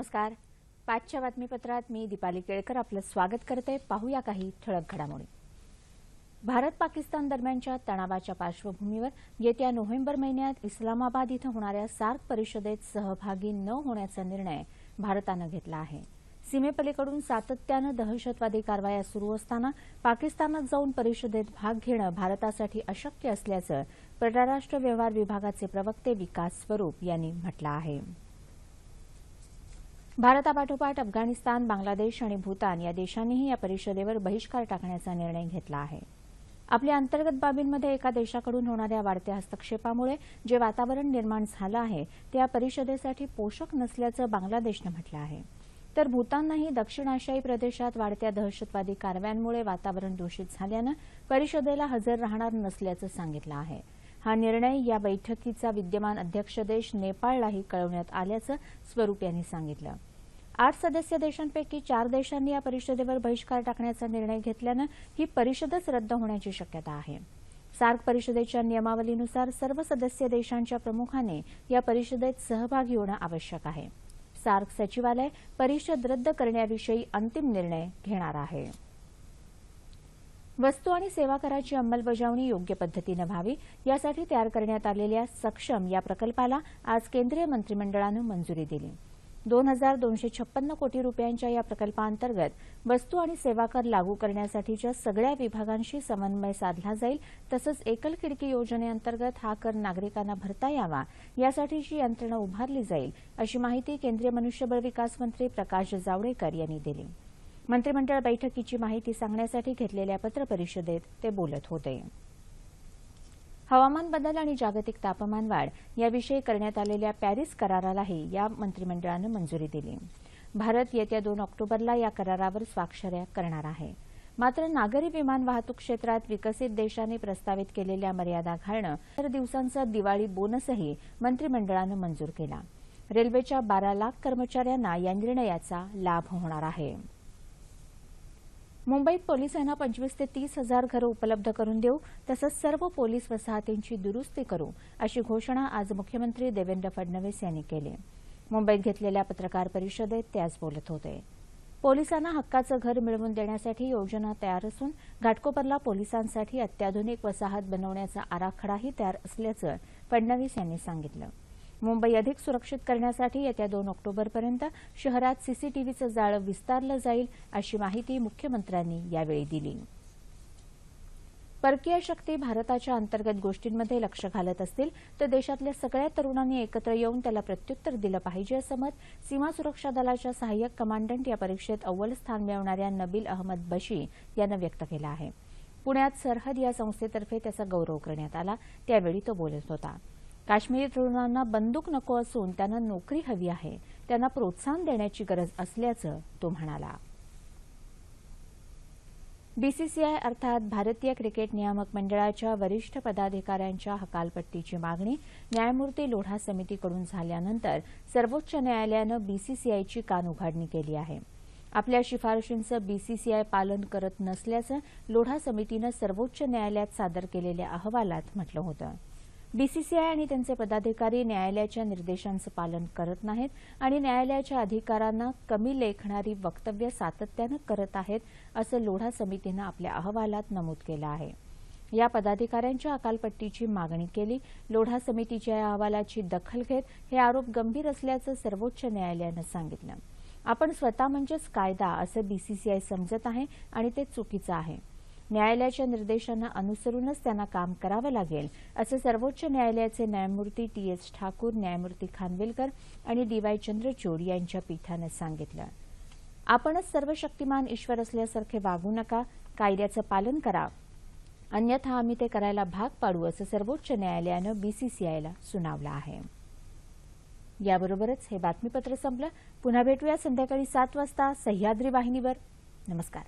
नमस्कार. पाचच्या बातमीपत्रात मी दीपाली केळकर आपलं स्वागत करते. पाहूया काही ठळक घडामोडी. भारत पाकिस्तान दरम्यानच्या तणावाच्या पार्श्वभूमीवर येत्या नोव्हेंबर महिन्यात इस्लामाबाद इथं होणाऱ्या सार्क परिषदेत सहभागी न होण्याचा निर्णय भारतानं घेतला आहे. सीमेपलीकडून सातत्यानं दहशतवादी कारवाया सुरू असताना पाकिस्तानात जाऊन परिषदेत भाग घेणं भारतासाठी अशक्य असल्याचं परराष्ट्र व्यवहार विभागाचे प्रवक्ते विकास स्वरूप यांनी म्हटलं आहे. भारतापाठोपाठ अफगाणिस्तान बांगलादेश आणि भूतान या देशांनीही या परिषदेवर बहिष्कार टाकण्याचा निर्णय घेतला आहे. आपल्या अंतर्गत बाबींमध्ये एका देशाकडून होणाऱ्या वाढत्या हस्तक्षेपामुळे जे वातावरण निर्माण झालं आहे ते या परिषदेसाठी पोषक नसल्याचं बांगलादेशनं म्हटलं आहे. तर भूताननंही दक्षिण आशियाई प्रदेशात वाढत्या दहशतवादी कारवायांमुळे वातावरण दूषित झाल्यानं परिषदेला हजर राहणार नसल्याचं सांगितलं आहे. हा निर्णय या बैठकीचा विद्यमान अध्यक्ष देश नेपाळलाही कळवण्यात आल्याचं स्वरूप यांनी सांगितलं. आठ सदस्य देशांपैकी चार देशांनी या परिषदेवर बहिष्कार टाकण्याचा निर्णय घेतल्यानं ही परिषदच रद्द होण्याची शक्यता आहे. सार्क परिषदेच्या नियमावलीनुसार सर्व सदस्य देशांच्या प्रमुखाने या परिषदेत सहभागी होणं आवश्यक आहे. सार्क सचिवालय परिषद रद्द करण्याविषयी अंतिम निर्णय घेणार आहे. वस्तू आणि सेवा कराची अंमलबजावणी योग्य पद्धतीनं व्हावी यासाठी तयार करण्यात आलेल्या सक्षम या प्रकल्पाला आज केंद्रीय मंत्रिमंडळानं मंजुरी दिली. दोन हजार दोनशे छप्पन्न कोटी रुपयांच्या या प्रकल्पांतर्गत वस्तू आणि सेवा कर लागू करण्यासाठीच्या सगळ्या विभागांशी समन्वय साधला जाईल तसंच एकल खिडकी योजनेअंतर्गत हा कर नागरिकांना भरता यावा यासाठीची यंत्रणा उभारली जाईल अशी माहिती केंद्रीय मनुष्यबळ विकास मंत्री प्रकाश जावडेकर यांनी दिली. मंत्रिमंडळ बैठकीची माहिती सांगण्यासाठी घेतलेल्या पत्रपरिषदेत ते बोलत होते. हवामान बदल आणि जागतिक तापमान वाढ याविषयी करण्यात आलेल्या पॅरिस करारालाही या मंत्रिमंडळानं मंजुरी दिली. भारत येत्या दोन ऑक्टोबरला या करारावर स्वाक्षऱ्या करणार आहे. मात्र नागरी विमान वाहतूक क्षेत्रात विकसित देशांनी प्रस्तावित केलेल्या मर्यादा घालणं तर दिवसांचा दिवाळी बोनसही मंत्रिमंडळानं मंजूर केला. रेल्वेच्या बारा लाख कर्मचाऱ्यांना या निर्णयाचा लाभ होणार आहे. मुंबईत पोलिसांना पंचवीस ते तीस हजार घरं उपलब्ध करून देऊ तसंच सर्व पोलीस वसाहतींची दुरुस्ती करू अशी घोषणा आज मुख्यमंत्री देवेंद्र फडणवीस यांनी केली. मुंबईत घेतलेल्या पत्रकार परिषदेत ते आज बोलत होते. पोलिसांना हक्काचं घर मिळवून देण्यासाठी योजना तयार असून घाटकोपरला पोलिसांसाठी अत्याधुनिक वसाहत बनवण्याचा आराखडाही तयार असल्याचं फडणवीस यांनी सांगितलं. मुंबई अधिक सुरक्षित करण्यासाठी येत्या दोन ऑक्टोबरपर्यंत शहरात सीसीटीव्हीचं जाळं विस्तारलं जाईल अशी माहिती मुख्यमंत्र्यांनी यावेळी दिली. परकीय शक्ती भारताच्या अंतर्गत गोष्टींमध्ये लक्ष घालत असतील तर देशातल्या सगळ्या तरुणांनी एकत्र येऊन त्याला प्रत्युत्तर दिलं पाहिजे असं मत सीमा सुरक्षा दलाच्या सहाय्यक कमांडंट या परीक्षेत अव्वल स्थान मिळवणाऱ्या नबील अहमद बशी यानं व्यक्त केलं आहे. पुण्यात सरहद या संस्थेतर्फे त्याचा गौरव करण्यात आला त्यावेळी तो बोलत होता. काश्मीरी तरुणांना बंदूक नको असून त्यांना नोकरी हवी आहे. त्यांना प्रोत्साहन देण्याची गरज असल्याचं तो म्हणाला. बीसीसीआय अर्थात भारतीय क्रिकेट नियामक मंडळाच्या वरिष्ठ पदाधिकाऱ्यांच्या हकालपट्टीची मागणी न्यायमूर्ती लोढा समितीकडून झाल्यानंतर सर्वोच्च न्यायालयानं बीसीसीआयची कानउघाडणी केली आहे. आपल्या शिफारशींचं बीसीसीआय पालन करत नसल्याचं लोढा समितीनं सर्वोच्च न्यायालयात सादर केलेल्या अहवालात म्हटलं होतं. बीसीसीआय आणि त्यांचे पदाधिकारी न्यायालयाच्या निर्देशांचं पालन करत नाहीत आणि न्यायालयाच्या अधिकारांना कमी लेखणारी वक्तव्य सातत्यानं करत आहेत असं लोढा समितीनं आपल्या अहवालात नमूद केलं आहे. या पदाधिकाऱ्यांच्या अकालपट्टीची मागणी केली. लोढा समितीच्या या अहवालाची दखल घेत हे आरोप गंभीर असल्याचं सर्वोच्च न्यायालयानं सांगितलं. आपण स्वतः म्हणजेच कायदा असं बीसीसीआय समजत आहे आणि ते चुकीचं आहे. न्यायालयाच्या निर्देशांना अनुसरूनच त्यांना काम करावं लागेल असं सर्वोच्च न्यायालयाचे न्यायमूर्ती टी एस ठाकूर न्यायमूर्ती खानविलकर आणि डी वाय चंद्रचूड यांच्या पीठानं सांगितलं. आपणच सर्व शक्तिमान ईश्वर असल्यासारखे वागू नका कायद्याचं पालन करा. अन्यथा आम्ही ते करायला भाग पाडू असं सर्वोच्च न्यायालयानं बीसीसीआयला सुनावलं आहे. याबरोबरच हे बातमीपत्र संपलं. पुन्हा भेटूया संध्याकाळी सात वाजता सह्याद्री वाहिनीवर. नमस्कार.